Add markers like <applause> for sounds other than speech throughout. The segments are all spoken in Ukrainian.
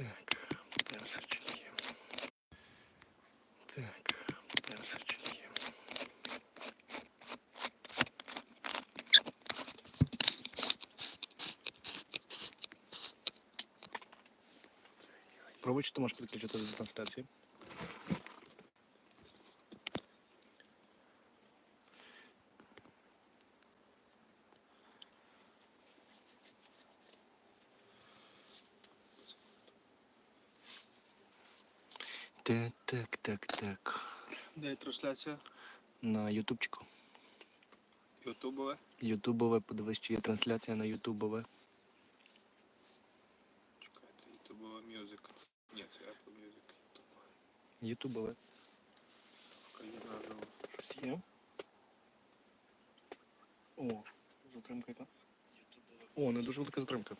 Так, перше чи є. Так, перше чи є. Пробуй, чи ти можеш підключити до трансляції. Так, так, так, так. Де трансляція? На ютубчику. Ютубове. Ютубове, подивись, чи є трансляція на ютубове. Чекайте, ютубове мюзик. Ні, це Apple Music. Ютубове. Ютубове. Щось є? О, затримка яка? О, не дуже велика затримка.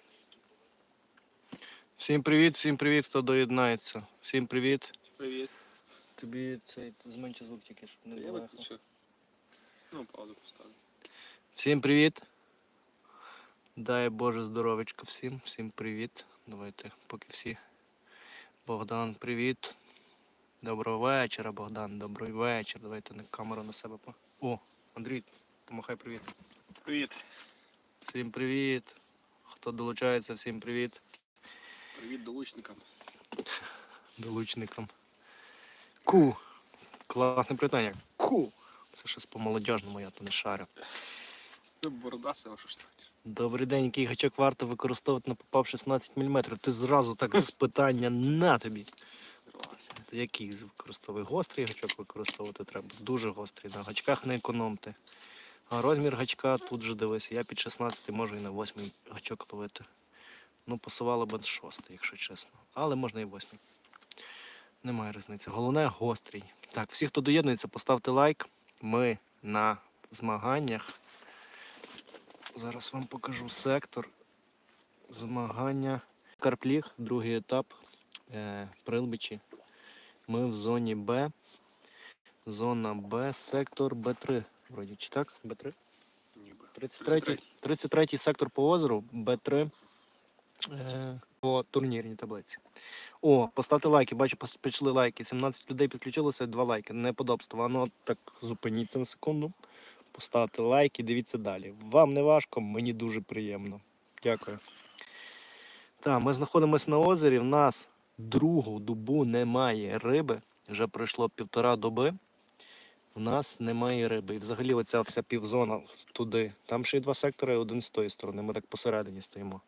Всім привіт, всім привіт, хто доєднається. Всім привіт. Привіт. Тобі цей зменши звук тільки, щоб не було. ехо. Ну, паузу поставлю. Всім привіт. Дай Боже здоровечко всім. Всім привіт. Давайте, поки всі. Богдан, привіт. Доброго вечора, Богдан. Добрий вечір. Давайте на камеру на себе. по- О, Андрій, помахай привіт. Привіт. Всім привіт. Хто долучається, всім привіт. Привіт долучникам. Долучникам. Ку. Класне привітання. Ку. Це щось по молодіжному, я то не шарю. Ти борода сила, що ж ти хочеш? Добрий день, який гачок варто використовувати на попав 16 мм. Ти зразу так з питання на тобі. Який використовує? Гострий гачок використовувати треба. Дуже гострий. На гачках не економте. А розмір гачка тут же дивися. Я під 16 можу і на 8 гачок ловити. Ну, пасувало б 6, якщо чесно. Але можна і 8. Немає різниці. Головне гострий. Так, всі, хто доєднується, поставте лайк. Ми на змаганнях. Зараз вам покажу сектор. Змагання. Карпліг, другий етап. Е, Прилбичі. Ми в зоні Б. Зона Б, сектор Б3. Вроді чи так? Б3? Ніби. 33, 33 сектор по озеру, Б3 е, по турнірній таблиці. О, поставте лайки, бачу, пішли лайки. 17 людей підключилося, 2 лайки. Неподобство. А Ну так зупиніться на секунду. Поставте лайки, дивіться далі. Вам не важко, мені дуже приємно. Дякую. Так, ми знаходимося на озері. В нас другу добу немає риби. Вже пройшло півтора доби. У нас немає риби. І взагалі оця вся півзона туди. Там ще й два сектори, один з тої сторони. Ми так посередині стоїмо.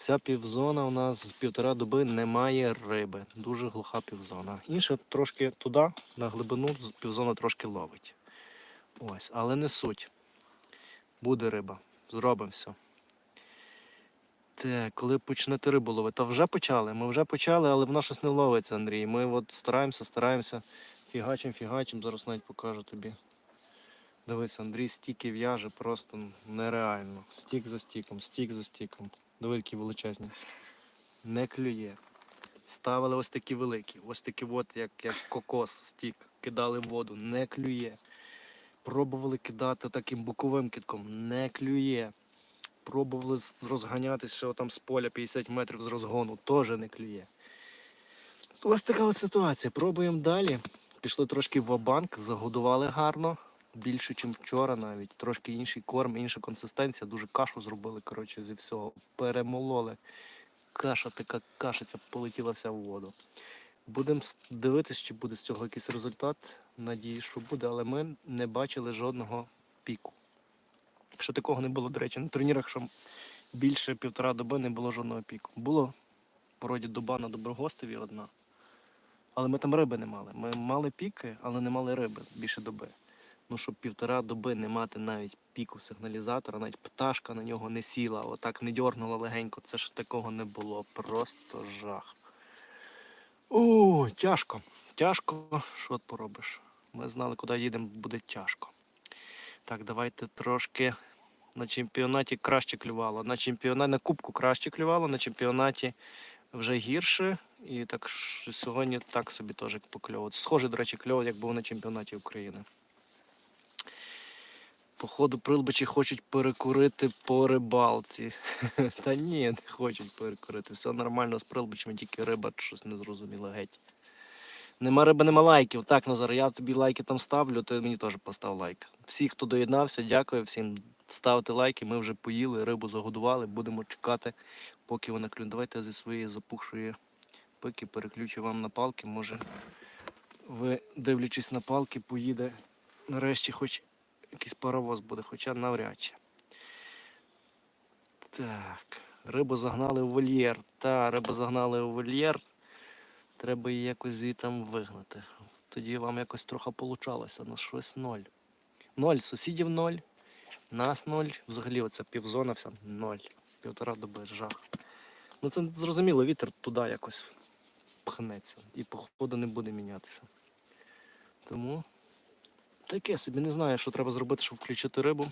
Вся півзона у нас з півтора доби немає риби. Дуже глуха півзона. Інша трошки туди, на глибину, півзона трошки ловить. Ось, але не суть. Буде риба. Зробимо все. Так, коли почнете рибу ловити? Та вже почали. Ми вже почали, але вона щось не ловиться, Андрій. Ми от стараємося, стараємося. Фігачим, фігачим, зараз навіть покажу тобі. Дивись, Андрій стільки в'яже просто нереально. Стік за стіком, стік за стіком. Диви, величезні. Не клює. Ставили ось такі великі, ось такі от, як, як кокос стік, кидали в воду, не клює. Пробували кидати таким боковим китком, не клює. Пробували розганятися ще там з поля 50 метрів з розгону, теж не клює. Ось така от ситуація. Пробуємо далі. Пішли трошки в банк загодували гарно, більше, ніж вчора навіть. Трошки інший корм, інша консистенція, дуже кашу зробили, коротше, зі всього. Перемололи. Каша така кашиця полетіла вся в воду. Будемо дивитись, чи буде з цього якийсь результат. Надію, що буде, але ми не бачили жодного піку. Якщо такого не було, до речі, на турнірах, що більше півтора доби не було жодного піку. Було вроді доба на Доброгостові одна. Але ми там риби не мали. Ми мали піки, але не мали риби більше доби. Ну, щоб півтора доби не мати навіть піку сигналізатора, навіть пташка на нього не сіла, отак не дьорнула легенько. Це ж такого не було. Просто жах. О, тяжко. Тяжко, що поробиш? Ми знали, куди їдемо, буде тяжко. Так, давайте трошки на чемпіонаті краще клювало. На чемпіонаті на кубку краще клювало, на чемпіонаті вже гірше. І так що сьогодні так собі теж покльовувати. Схоже, до речі, кльово, як був на чемпіонаті України. Походу, прилбичі хочуть перекурити по рибалці. <laughs> Та ні, не хочуть перекурити. Все нормально з прилбичами, тільки риба щось незрозуміло геть. Нема риби, нема лайків. Так, Назар, я тобі лайки там ставлю, ти мені теж постав лайк. Всі, хто доєднався, дякую всім. Ставте лайки, ми вже поїли, рибу загодували, будемо чекати, поки вона клюне. Давайте зі своєї запухшої пики переключу вам на палки. Може, ви, дивлячись на палки, поїде нарешті хоч якийсь паровоз буде, хоча навряд чи. Так, рибу загнали у вольєр. Та, рибу загнали у вольєр. Треба її якось звідти там вигнати. Тоді вам якось трохи получалося, ну щось ноль. Ноль, сусідів ноль, нас ноль. Взагалі оця півзона вся ноль. Півтора доби жах. Ну це зрозуміло, вітер туди якось пхнеться і походу не буде мінятися. Тому таке собі не знаю, що треба зробити, щоб включити рибу.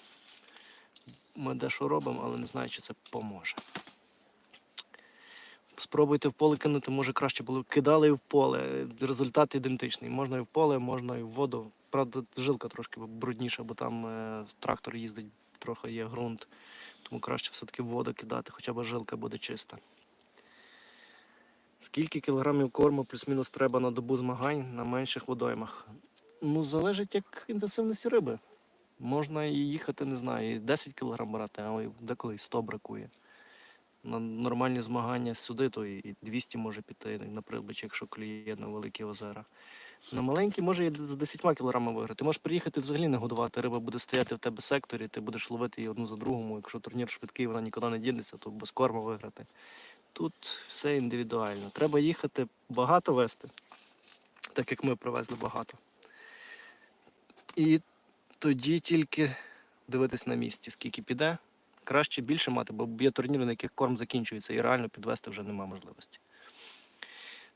Ми дещо робимо, але не знаю, чи це поможе. Спробуйте в поле кинути, може краще було. Кидали і в поле. Результат ідентичний. Можна і в поле, можна і в воду. Правда, жилка трошки брудніша, бо там е, трактор їздить, трохи є ґрунт. Тому краще все-таки в воду кидати, хоча б жилка буде чиста. Скільки кілограмів корму плюс-мінус треба на добу змагань на менших водоймах? Ну, залежить як інтенсивності риби. Можна і їхати, не знаю, і 10 кг брати, а деколи і 100 бракує. На нормальні змагання сюди, то і 200 може піти на прилбич, якщо клює на великі озера. На маленькі може і з 10 кг виграти. Ти Можеш приїхати взагалі не годувати. Риба буде стояти в тебе секторі, ти будеш ловити її одну за другому. Якщо турнір швидкий, вона нікуди не дінеться, то без корму виграти. Тут все індивідуально. Треба їхати багато вести, так як ми привезли багато. І тоді тільки дивитись на місці, скільки піде. Краще більше мати, бо є турніри, на яких корм закінчується, і реально підвести вже немає можливості.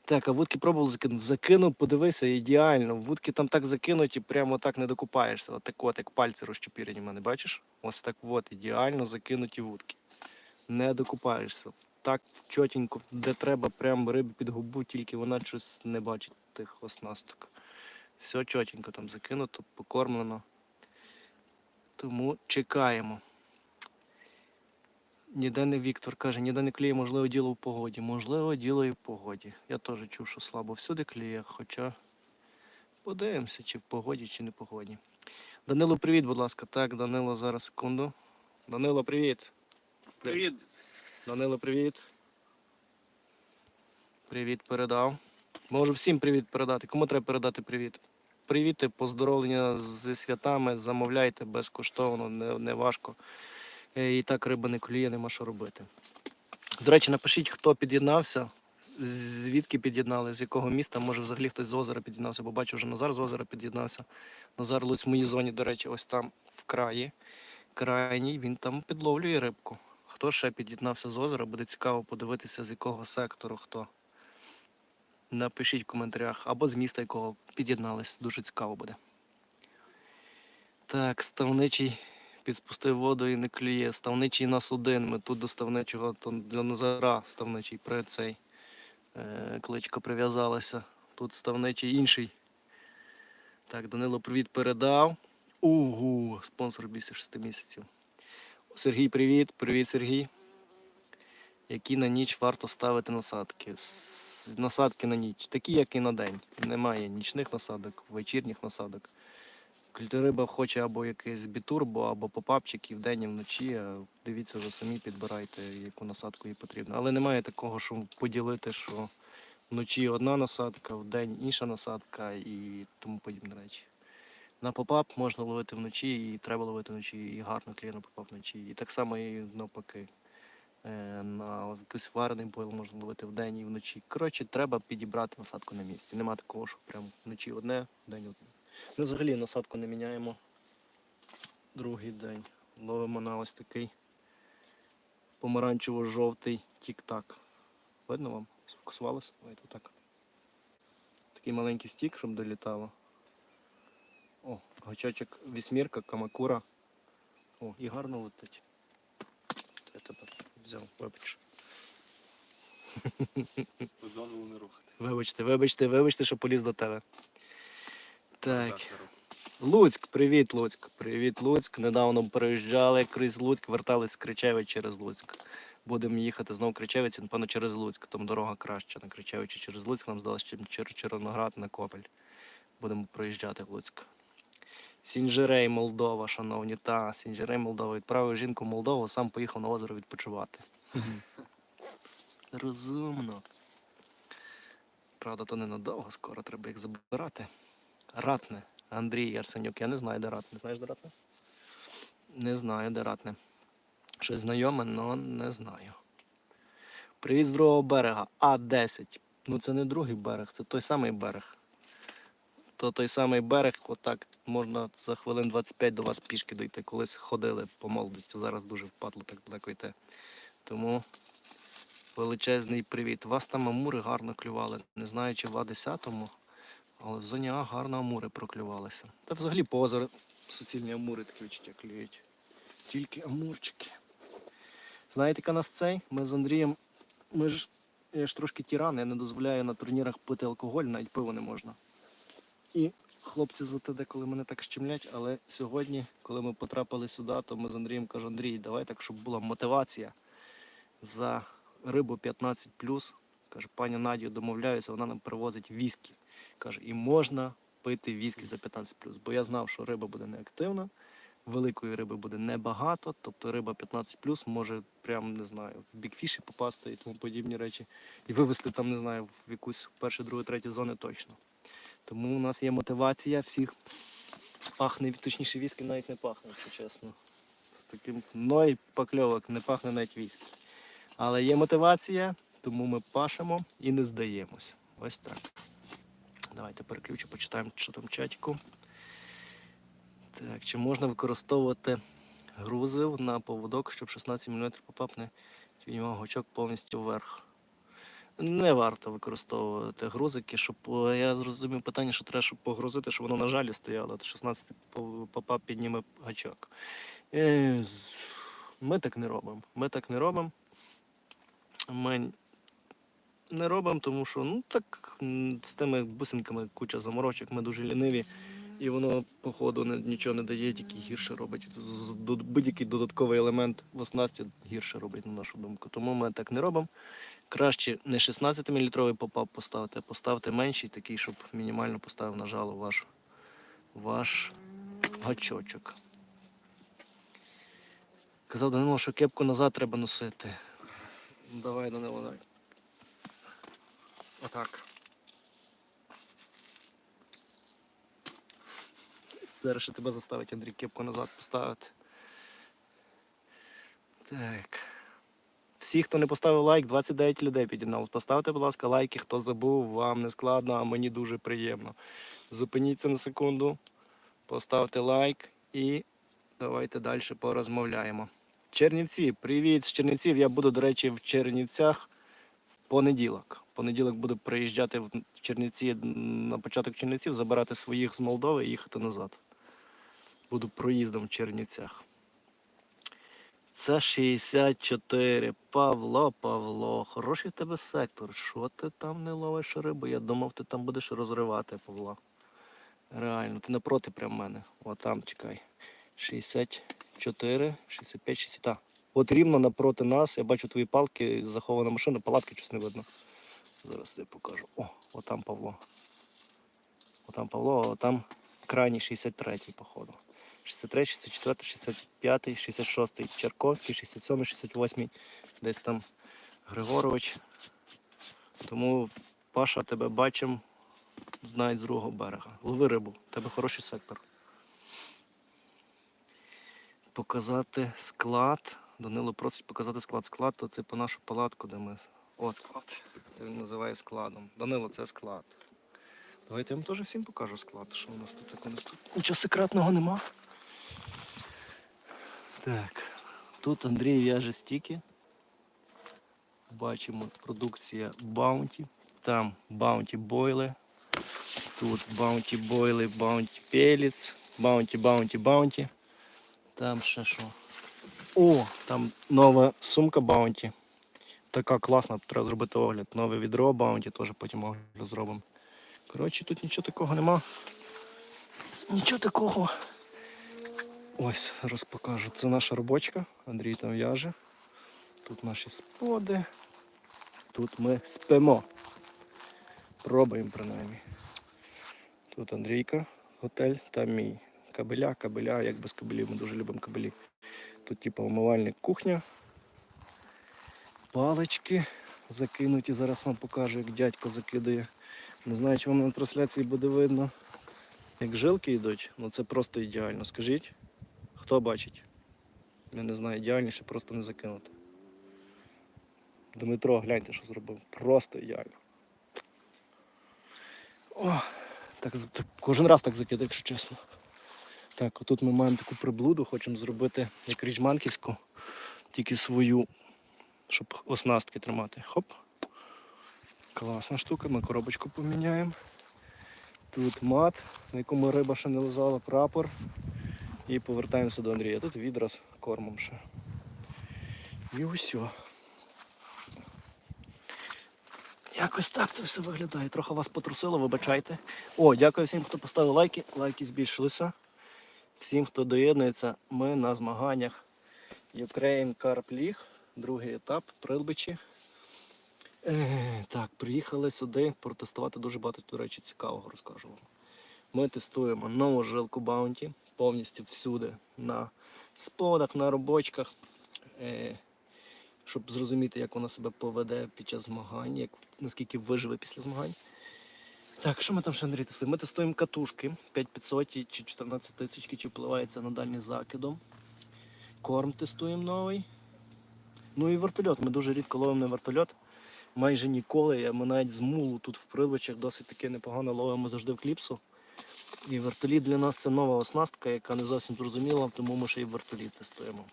Так, а вудки пробував закинути. Закинув, подивися, ідеально. Вудки там так закинуті, прямо так не докупаєшся. От так от, як пальці розчепірені в мене, бачиш? Ось так от, ідеально закинуті вудки. Не докупаєшся. Так чотенько, де треба, прямо риби під губу, тільки вона щось не бачить тих оснасток. Все чотенько там закинуто, покормлено. Тому чекаємо. Ніде не Віктор каже, ніде не кліє, можливо, діло в погоді. Можливо, діло і в погоді. Я теж чув, що слабо всюди кліє, хоча подивимося, чи в погоді, чи не в погоді. Данило, привіт, будь ласка. Так, Данило, зараз секунду. Данило, привіт. Привіт. Данило, привіт. Привіт передав. Можу всім привіт передати. Кому треба передати привіт? Привіти, поздоровлення зі святами, замовляйте безкоштовно, не, не важко. Е, І так риба не клює, нема що робити. До речі, напишіть, хто під'єднався, звідки під'єднали, з якого міста, може взагалі хтось з озера під'єднався, бо бачу, вже Назар з озера під'єднався. Назар Луць в моїй зоні, до речі, ось там в краї. Крайній, він там підловлює рибку. Хто ще під'єднався з озера, буде цікаво подивитися, з якого сектору хто. Напишіть в коментарях або з міста, якого під'єднались. Дуже цікаво буде. Так, ставничий підспустив воду і не клює. Ставничий нас один. Ми тут до ставничого то для Назара ставничий при цей е, кличка прив'язалася. Тут ставничий інший. Так, Данило привіт передав. Угу, спонсор більше 6 місяців. Сергій, привіт. Привіт, Сергій. Які на ніч варто ставити насадки? Насадки на ніч, такі, як і на день. Немає нічних насадок, вечірніх насадок. Риба хоче або якийсь бітурбо, або попапчик і вдень, і вночі. Дивіться вже самі, підбирайте, яку насадку їй потрібно. Але немає такого, що поділити, що вночі одна насадка, вдень інша насадка і тому подібні речі. На попап можна ловити вночі, і треба ловити вночі, і гарно кліє попап вночі. І так само і навпаки. Е, На якийсь варений бойл можна ловити вдень і вночі. Коротше, треба підібрати насадку на місці. Нема такого, що прям вночі одне, вдень одне. Ми взагалі насадку не міняємо другий день. Ловимо на ось такий помаранчево-жовтий тік-так. Видно вам? Сфокусувалося? Давайте так. Такий маленький стік, щоб долітало. О, гачочок вісьмірка, камакура. О, і гарно летить. Взяв, вибач. Дозволу не рухати. Вибачте, вибачте, вибачте, що поліз до тебе. Так. Луцьк, привіт, Луцьк. Привіт, Луцьк. Недавно переїжджали крізь Луцьк, вертались з Кричевич через Луцьк. Будемо їхати знову Кричевець, напевно, через Луцьк. Там дорога краща на Кричевичі через Луцьк. Нам здалося, через Червоноград на Копель. Будемо проїжджати в Луцьк. Сінжерей, Молдова, шановні. Та, Сінжерей, Молдова. Відправив жінку в Молдову, сам поїхав на озеро відпочивати. Розумно. Правда, то ненадовго, скоро треба їх забирати. Ратне. Андрій Арсенюк. Я не знаю, де ратне. Знаєш, де ратне? Не знаю, де ратне. Щось знайоме, але не знаю. Привіт з другого берега. А10. Ну це не другий берег, це той самий берег. То той самий берег, отак можна за хвилин 25 до вас пішки дойти. Колись ходили по молодості, зараз дуже впадло так далеко йти. Тому величезний привіт. Вас там амури гарно клювали. Не знаю, чи в А10, але в зоні А гарно амури проклювалися. Та взагалі по озеру суцільні амури такі відчуття клюють. Тільки амурчики. Знаєте, яка нас цей? Ми з Андрієм, ми ж, я ж трошки тиран, я не дозволяю на турнірах пити алкоголь, навіть пиво не можна. І хлопці за те деколи мене так щемлять, але сьогодні, коли ми потрапили сюди, то ми з Андрієм кажу, Андрій, давай так, щоб була мотивація за рибу 15 Каже, пані Надію домовляюся, вона нам привозить віскі. Каже, і можна пити віскі за 15 Бо я знав, що риба буде неактивна, великої риби буде небагато, тобто риба 15 може прям не знаю, в бікфіші попасти і тому подібні речі. І вивезти там, не знаю, в якусь першу, другу, третю зони точно. Тому у нас є мотивація всіх. Пахне, точніше, віскі навіть не пахне, якщо чесно. З таким ной покльовок не пахне навіть віскі. Але є мотивація, тому ми пашемо і не здаємось. Ось так. Давайте переключу, почитаємо, що там в чатіку. Так, чи можна використовувати грузив на поводок, щоб 16 мм попап не піднімав гачок повністю вверх? Не варто використовувати грузики, щоб е, я зрозумів питання, що треба, щоб погрузити, щоб воно на жалі стояло, то 16 по- попап підніме гачок. Е, Ми так не робимо. Ми так не робимо. Ми не робимо, тому що ну так з тими бусинками куча заморочок, ми дуже ліниві, і воно, походу, нічого не дає, тільки гірше робить. Будь-який додатковий елемент в оснасті гірше робить, на нашу думку. Тому ми так не робимо. Краще не 16-мм попап поставити, а поставте менший, такий, щоб мінімально поставив на жало ваш, ваш гачочок. Казав Данило, що кепку назад треба носити. Давай, Данило, давай. Отак. Зараз ще тебе заставить Андрій кепку назад поставити. Так. Всі, хто не поставив лайк, 29 людей підігнав. Поставте, будь ласка, лайки, хто забув, вам не складно, а мені дуже приємно. Зупиніться на секунду, поставте лайк і давайте далі порозмовляємо. Чернівці, привіт з Чернівців. Я буду, до речі, в Чернівцях в понеділок. В понеділок буду приїжджати в Чернівці на початок Чернівців, забирати своїх з Молдови і їхати назад. Буду проїздом в Чернівцях. Це 64. Павло, Павло, хороший в тебе сектор. Що ти там не ловиш рибу? Я думав, ти там будеш розривати, Павло. Реально, ти напроти прям мене. О, там чекай. 64, 65, 60. Та. От рівно напроти нас. Я бачу твої палки, захована машина, палатки щось не видно. Зараз тобі покажу. О, отам Павло. Отам Павло, а там крайній 63-й, походу. 63, 64, 65, 66 Черковський, 67, 68, десь там Григорович. Тому Паша тебе бачимо навіть з другого берега. Лови рибу, у тебе хороший сектор. Показати склад. Данило просить показати склад. Склад то це по нашу палатку, де ми. О, склад. Це він називає складом. Данило, це склад. Давайте я вам теж всім покажу склад. Що у нас тут таке? У нас тут нічого секретного нема. Так, тут Андрій в'яже стіки. Бачимо продукція Bounty. Там Bounty бойли. Тут Bounty бойли, Bounty Pellets, Bounty, Bounty, Bounty. Там ще що. О, там нова сумка Bounty. Така класна, треба зробити огляд. Нове відро Bounty, теж потім огляд зробимо. Коротше, тут нічого такого нема. Нічого такого. Ось розпокажу. Це наша робочка. Андрій там в'яже. Тут наші споди. Тут ми спимо. Пробуємо принаймні. Тут Андрійка, готель, там мій. Кабеля, кабеля, як без кабелів, ми дуже любимо кабелі. Тут типу умивальник кухня. Палички закинуті. Зараз вам покажу, як дядько закидає. Не знаю, чи вам на трансляції буде видно. Як жилки йдуть, ну це просто ідеально. Скажіть, хто бачить? Я не знаю, ідеальніше просто не закинути. Дмитро, гляньте, що зробив. Просто ідеально. О, так, кожен раз так закидаю, якщо чесно. Так, отут ми маємо таку приблуду, хочемо зробити як річ манківську, тільки свою, щоб оснастки тримати. Хоп. Класна штука, ми коробочку поміняємо. Тут мат, на якому риба ще не лежала, прапор. І повертаємося до Андрія. Тут відра з кормом ще. І усьо. Якось так то все виглядає. Трохи вас потрусило, вибачайте. О, дякую всім, хто поставив лайки. Лайки збільшилися. Всім, хто доєднується, ми на змаганнях Ukraine Carp League, другий етап, Прилбичі. Е, так, приїхали сюди протестувати дуже багато, до речі, цікавого розкажу вам. Ми тестуємо нову жилку Bounty повністю всюди. На сподах, на робочках. Е, щоб зрозуміти, як вона себе поведе під час змагань, як, наскільки виживе після змагань. Так, що ми там ще Андрій тестуємо? Ми тестуємо катушки 5500 чи 14 тисяч, чи впливається на дальність закидом. Корм тестуємо новий. Ну і вертольот. Ми дуже рідко ловимо на вертольот. Майже ніколи. Ми навіть з мулу тут в прилучах досить таки непогано ловимо завжди в кліпсу. І вертоліт для нас це нова оснастка, яка не зовсім зрозуміла, тому ми ще і вертоліт тестуємо.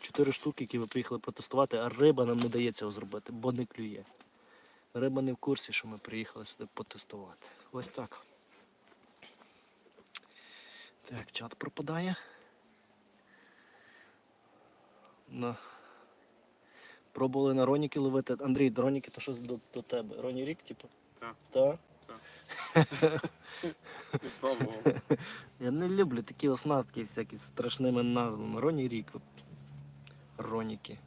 Чотири штуки, які ви приїхали протестувати, а риба нам не дає цього зробити, бо не клює. Риба не в курсі, що ми приїхали сюди потестувати. Ось так. Так, чат пропадає. На. Пробували на Роніки ловити. Андрій, Роніки, то щось до, до тебе. Роні рік, типу? Так. Так? <laughs> Я не люблю такі оснастки всякі з страшними назвами. Роні рік. От. Роніки.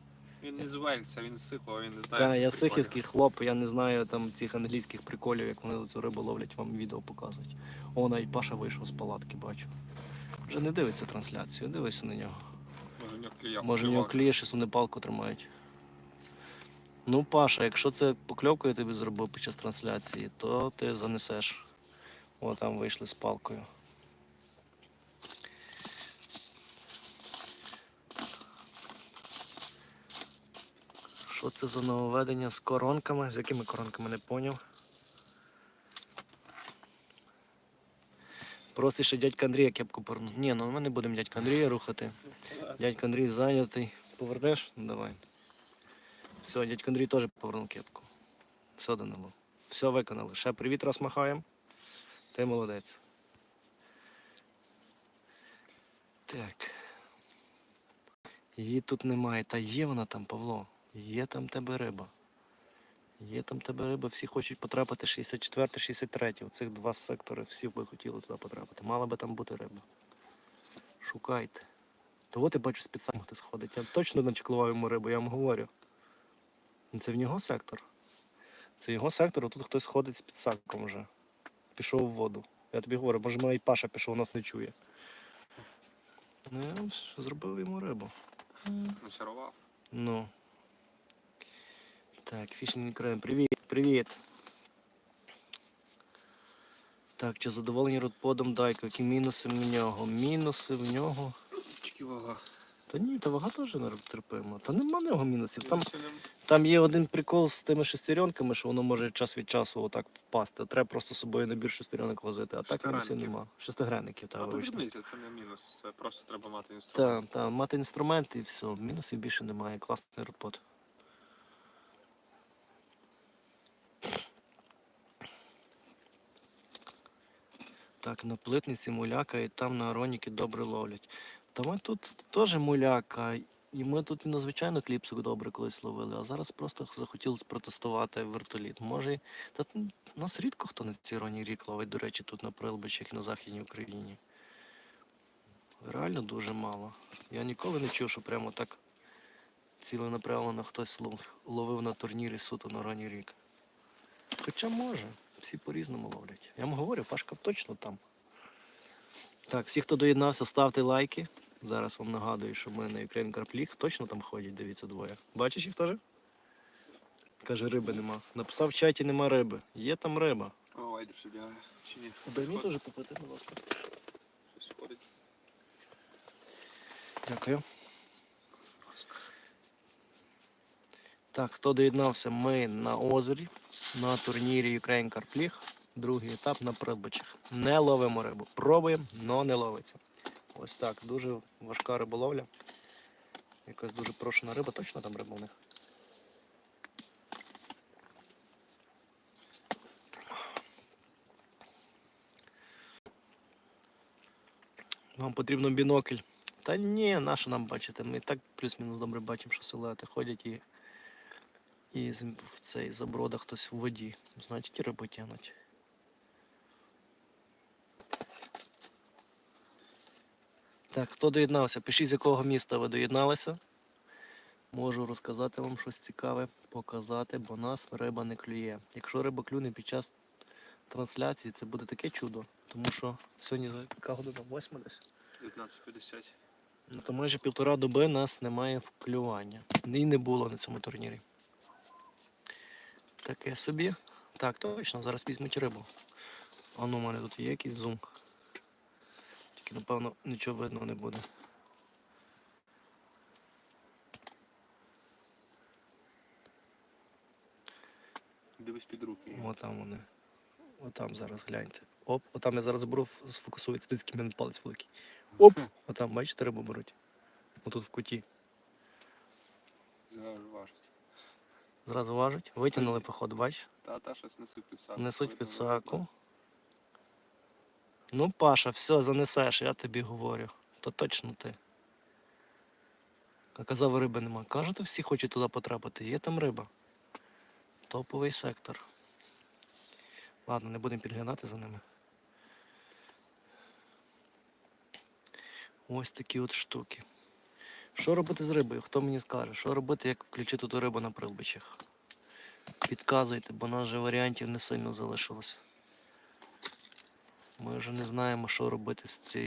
Він не з Вельця, він з Сихова, він не знає. Так, цих я приколів. сихівський хлоп, я не знаю там цих англійських приколів, як вони цю рибу ловлять, вам відео показують. О, навіть Паша вийшов з палатки, бачу. Вже не дивиться трансляцію, дивися на нього. Може в нього клієнт. Може в нього кліє, щось вони палку тримають. Ну, Паша, якщо це покльовку я тобі зробив під час трансляції, то ти занесеш. О, там вийшли з палкою. Що це за нововведення з коронками? З якими коронками не поняв. Просить ще дядька Андрія кепку повернути. Ні, ну ми не будемо дядька Андрія рухати. Дядько Андрій зайнятий. Повернеш? Ну, Давай. Все, дядько Андрій теж повернув кепку. Все Данило. Все виконали. Ще привіт раз махаємо. Ти молодець. Так. Її тут немає. Та є вона там, Павло. Є там тебе риба. Є там тебе риба, всі хочуть потрапити 64 63 Оцих два сектори всі би хотіли туди потрапити. Мала би там бути риба. Шукайте. Того ти бачу спеціально хтось ходить. Я точно начеклував йому рибу, я вам говорю. Ну, Це в нього сектор. Це його сектор, а тут хтось ходить з підсаком вже. Пішов в воду. Я тобі говорю, може мій Паша пішов, нас не чує. Ну, я зробив йому рибу. Нашарував. Ну. Так, фішний крем. Привіт, привіт. Так, чи задоволені родподом Дайко? Які мінуси в нього? Мінуси в нього. Тільки вага. Та ні, та вага теж не терпимо. Та нема нього мінусів. Там, там є один прикол з тими шестеренками, що воно може час від часу отак впасти. Треба просто з собою набір шестеренок возити, а так мінусів нема. Шестигранників, так, то вибачте. це не мінус. Це просто треба мати інструмент. Так, так, мати інструмент і все. Мінусів більше немає. Класний родпод. Так, на плитниці муляка і там на ароніки добре ловлять. Та ми тут теж муляка. І ми тут і на звичайну кліпсу добре колись ловили, а зараз просто захотіли протестувати вертоліт. Може, та нас рідко хто на цій роні рік ловить, до речі, тут на Прилбичах і на Західній Україні. Реально дуже мало. Я ніколи не чув, що прямо так ціленаправлено хтось ловив на турнірі суто на ранній рік. Хоча може, всі по-різному ловлять. Я вам говорю, Пашка точно там. Так, всі, хто доєднався, ставте лайки. Зараз вам нагадую, що ми на Ukraine Carp League точно там ходять, дивіться двоє. Бачиш їх теж? Каже, риби нема. Написав в чаті нема риби. Є там риба. О, вайдер а, чи ні? Дай мені теж попити, будь ласка. Щось ходить. Дякую. Так, хто доєднався, ми на озері на турнірі Ukraine Carp League. Другий етап на придбачах. Не ловимо рибу. Пробуємо, але не ловиться. Ось так, дуже важка риболовля. Якась дуже прошена риба, точно там риба у них. Вам потрібен бінокль. Та ні, наше нам бачите. Ми і так плюс-мінус добре бачимо, що силуети ходять і, і в цей заброда хтось в воді. Значить, і рибу тягнуть. Так, хто доєднався? Пишіть, з якого міста ви доєдналися. Можу розказати вам щось цікаве, показати, бо нас риба не клює. Якщо риба клюне під час трансляції, це буде таке чудо. Тому що сьогодні яка година? Восьма десь. 19.50. Ну, то майже півтора доби нас немає вклювання. І не було на цьому турнірі. Таке собі. Так, точно, зараз візьмуть рибу. А ну, у мене тут є якийсь зум. Тільки, напевно, нічого видно не буде. Дивись під руки. О, там вони. Отам зараз гляньте. Оп, отам я зараз беру, сфокусується, дивіться, в мене палець великий. Оп! Отам, бачите, рибу беруть. Отут в куті. Зразу важить. Зразу важать. Витягнули, походу, бачиш? Та, та, щось несуть під саку. Несуть під видно. саку. Ну, Паша, все, занесеш, я тобі говорю. То точно ти. А казав, риби нема. Кажете, всі хочуть туди потрапити. Є там риба. Топовий сектор. Ладно, не будемо підглядати за ними. Ось такі от штуки. Що робити з рибою? Хто мені скаже? Що робити, як включити ту рибу на прилбичах? Підказуйте, бо нас же варіантів не сильно залишилось. Ми вже не знаємо, що робити з цією.